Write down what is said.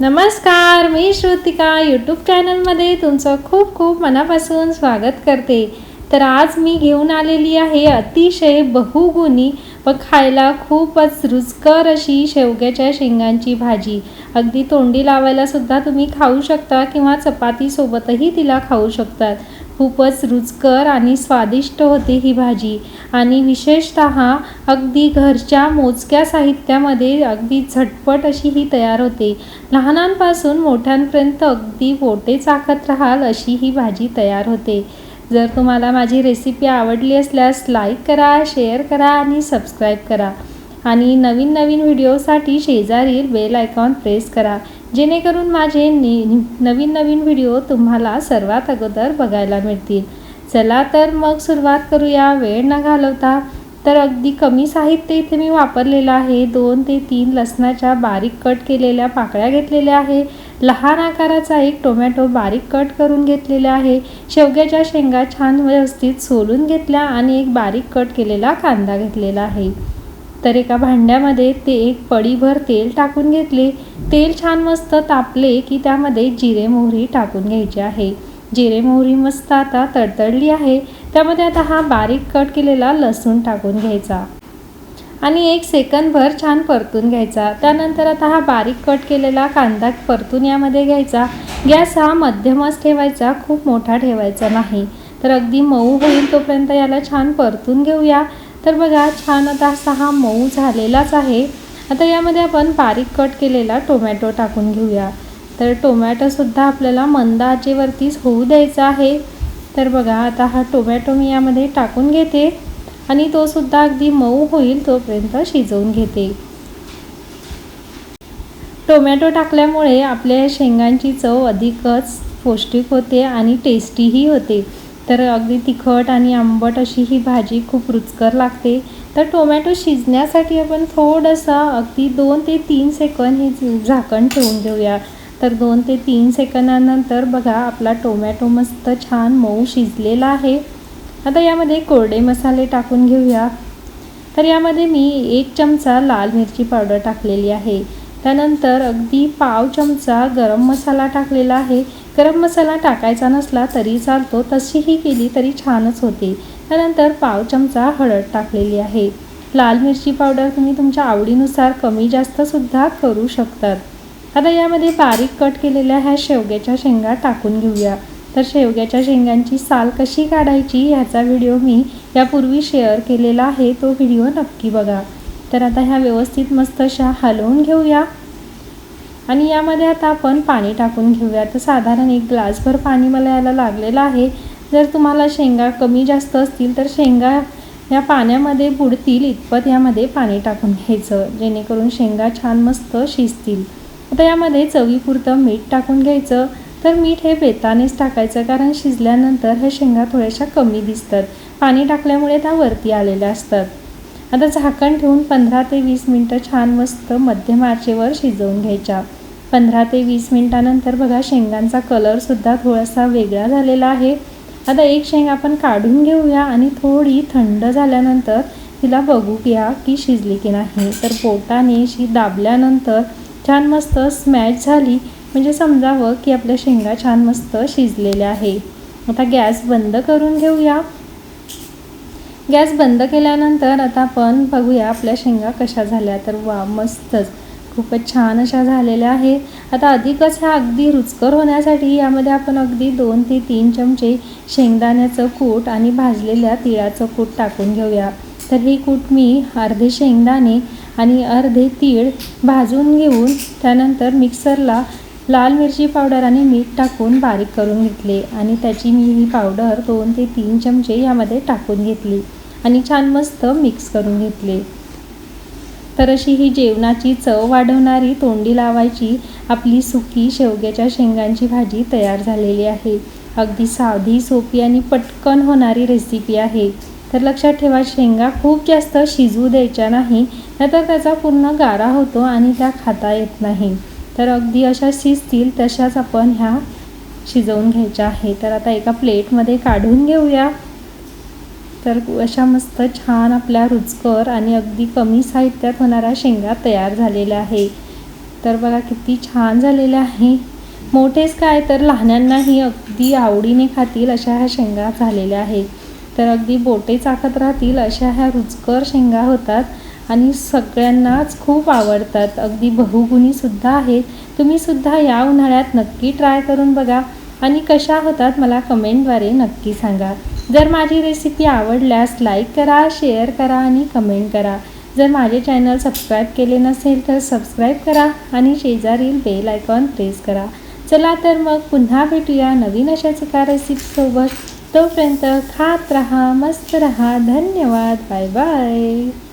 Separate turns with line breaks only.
नमस्कार मी श्रुतिका यूट्यूब चॅनलमध्ये तुमचं खूप खूप मनापासून स्वागत करते. तर आज मी घेऊन आलेली आहे अतिशय बहुगुणी व खायला खूपच रुचकर अशी शेवग्याच्या शेंगांची भाजी. अगदी तोंडी लावायला सुद्धा तुम्ही खाऊ शकता किंवा चपातीसोबतही तिला खाऊ शकतात. खूपच रुचकर आणि स्वादिष्ट होते ही भाजी. आणि विशेषत अगदी घरच्या मोजक्या साहित्यामध्ये अगदी झटपट अशी ही तयार होते. लहानांपासून मोठ्यांपर्यंत अगदी बोटे चाकत राहाल अशी ही भाजी तयार होते. जर तुम्हाला माझी रेसिपी आवडली असल्यास लाईक करा शेअर करा आणि सबस्क्राईब करा. आणि नवीन नवीन व्हिडिओसाठी शेजारील बेल आयकॉन प्रेस करा. जेणेकरून माझे ने नवीन नवीन व्हिडिओ तुम्हाला सर्वात अगोदर बघायला मिळतील. चला तर मग सुरुवात करूया. वेळ न घालवता. तर अगदी कमी साहित्य इथे मी वापरलेलं आहे. दोन ते तीन लसणाच्या बारीक कट केलेल्या पाकळ्या घेतलेल्या आहे. लहान आकाराचा एक टोमॅटो बारीक कट करून घेतलेला आहे. शेवग्याच्या शेंगा छान व्यवस्थित सोलून घेतल्या आणि एक बारीक कट केलेला कांदा घेतलेला आहे. तर एका भांड्यामध्ये ते एक पडीभर तेल टाकून घेतले. तेल छान मस्त तापले की त्यामध्ये जिरे मोहरी टाकून घ्यायची आहे. जिरे मोहरी मस्त आता तडतडली आहे. त्यामध्ये आता हा बारीक कट केलेला लसूण टाकून घ्यायचा. आणि एक सेकंदभर छान परतून घ्यायचा. त्यानंतर आता हा बारीक कट केलेला कांदा परतून यामध्ये घ्यायचा. गॅस हा मध्यमच ठेवायचा खूप मोठा ठेवायचा नाही. तर अगदी मऊ होईल तोपर्यंत याला छान परतून घेऊया. तर बघा छान आता सहा हा मऊ झालेलाच आहे. आता यामध्ये आपण बारीक कट केलेला टोमॅटो टाकून घेऊया. तर टोमॅटोसुद्धा आपल्याला मंद आचेवरतीच होऊ द्यायचा आहे. तर बघा आता हा टोमॅटो मी यामध्ये टाकून घेते आणि तो सुद्धा अगदी मऊ होईल तोपर्यंत शिजवून घेते. टोमॅटो टाकल्यामुळे आपल्या शेंगांची चव अधिकच पौष्टिक होते आणि टेस्टीही होते. तर अगदी तिखट आणि आंबट अशी ही भाजी खूप रुचकर लागते. तर टोमॅटो शिजण्यासाठी आपण थोडंसं अगदी दोन ते तीन सेकंद हे झाकण ठेवून देऊया. तर दोन ते तीन सेकंदानंतर बघा आपला टोमॅटो मस्त छान मऊ शिजलेला आहे. आता यामध्ये कोरडे मसाले टाकून घेऊया. तर यामध्ये मी एक चमचा लाल मिरची पावडर टाकलेली आहे. त्यानंतर अगदी पाव चमचा गरम मसाला टाकलेला आहे. गरम मसाला टाकायचा नसला तरी चालतो. तशीही केली तरी छानच होते. त्यानंतर पाव चमचा हळद टाकलेली आहे. लाल मिरची पावडर तुम्ही तुमच्या आवडीनुसार कमी जास्तसुद्धा करू शकतात. आता यामध्ये बारीक कट केलेल्या ह्या शेवग्याच्या शेंगा टाकून घेऊया. तर शेवग्याच्या शेंगांची साल कशी काढायची ह्याचा व्हिडिओ मी यापूर्वी शेअर केलेला आहे. तो व्हिडिओ नक्की बघा. तर आता ह्या व्यवस्थित मस्त अशा हलवून घेऊया. आणि यामध्ये आता आपण पाणी टाकून घेऊया तर साधारण एक ग्लासभर पाणी मला याला लागलेलं आहे. जर तुम्हाला शेंगा कमी जास्त असतील तर शेंगा या पाण्यामध्ये बुडतील इतपत यामध्ये पाणी टाकून घ्यायचं जेणेकरून शेंगा छान मस्त शिजतील. आता यामध्ये चवीपुरतं मीठ टाकून घ्यायचं. तर मीठ हे बेतानेच टाकायचं कारण शिजल्यानंतर हे शेंगा थोड्याशा कमी दिसतात. पाणी टाकल्यामुळे त्या वरती आलेल्या असतात. आता झाकण ठेवून पंधरा ते वीस मिनटं छान मस्त मध्यम आचेवर शिजवून घ्यायच्या. पंधरा ते वीस मिनटानंतर बघा शेंगांचा कलरसुद्धा थोडासा वेगळा झालेला आहे. आता एक शेंग आपण काढून घेऊया आणि थोडी थंड झाल्यानंतर तिला बघू घ्या की शिजली की नाही. तर पोटाने शी दाबल्यानंतर छान मस्त स्मॅच झाली. म्हणजे समजावं की आपल्या शेंगा छान मस्त शिजलेल्या आहे. आता गॅस बंद करून घेऊया. गॅस बंद केल्यानंतर आता आपण बघूया आपल्या शेंगा कशा झाल्या. तर वा मस्तच. खूपच छान अशा झालेल्या आहे आता अधिकच ह्या अगदी रुचकर होण्यासाठी यामध्ये आपण अगदी दोन ते तीन चमचे शेंगदाण्याचं कूट आणि भाजलेल्या तिळाचं कूट टाकून घेऊया. तर हे कूट मी अर्धे शेंगदाणे आणि अर्धे तीळ भाजून घेऊन त्यानंतर मिक्सरला लाल मिरची पावडर आणि मीठ टाकून बारीक करून घेतले आणि त्याची मी ही पावडर दोन ते तीन चमचे यामध्ये टाकून घेतली आणि छान मस्त मिक्स करून घेतले. तर अशी ही जेवणाची चव वाढवणारी तोंडी लावायची आपली सुकी शेवग्याच्या शेंगांची भाजी तयार झालेली आहे. अगदी साधी सोपी आणि पटकन होणारी रेसिपी आहे. तर लक्षात ठेवा शेंगा खूप जास्त शिजू द्यायच्या नाही नाहीतर त्याचा पूर्ण गारा होतो आणि त्या खाता येत नाही. तर अगदी अशा शिजतील तशाच आपण ह्या शिजवून घ्यायच्या आहे तर आता एका प्लेटमध्ये काढून घेऊया. तर अशा मस्त छान आपल्या रुचकर आणि अगदी कमी साहित्यात होणाऱ्या शेंगा तयार झालेल्या आहे तर बघा किती छान झालेल्या आहे मोठेच काय तर लहानांनाही अगदी आवडीने खातील अशा ह्या शेंगा झालेल्या आहेत. तर अगदी बोटे चाकत राहतील अशा ह्या रुचकर शेंगा होतात. आणि सगळ्यांनाच खूप आवडतात. अगदी बहुगुणीसुद्धा आहेत. तुम्हीसुद्धा या उन्हाळ्यात नक्की ट्राय करून बघा. आणि कशा होतात मला कमेंटद्वारे नक्की सांगा. जर माझी रेसिपी आवडल्यास लाईक करा शेअर करा आणि कमेंट करा. जर माझे चॅनल सबस्क्राईब केले नसेल तर सबस्क्राईब करा आणि शेजारील बेल आयकॉन प्रेस करा. चला तर मग पुन्हा भेटूया नवीन अशाच एका रेसिपीसोबत तोपर्यंत खात रहा मस्त रहा. धन्यवाद. Bye bye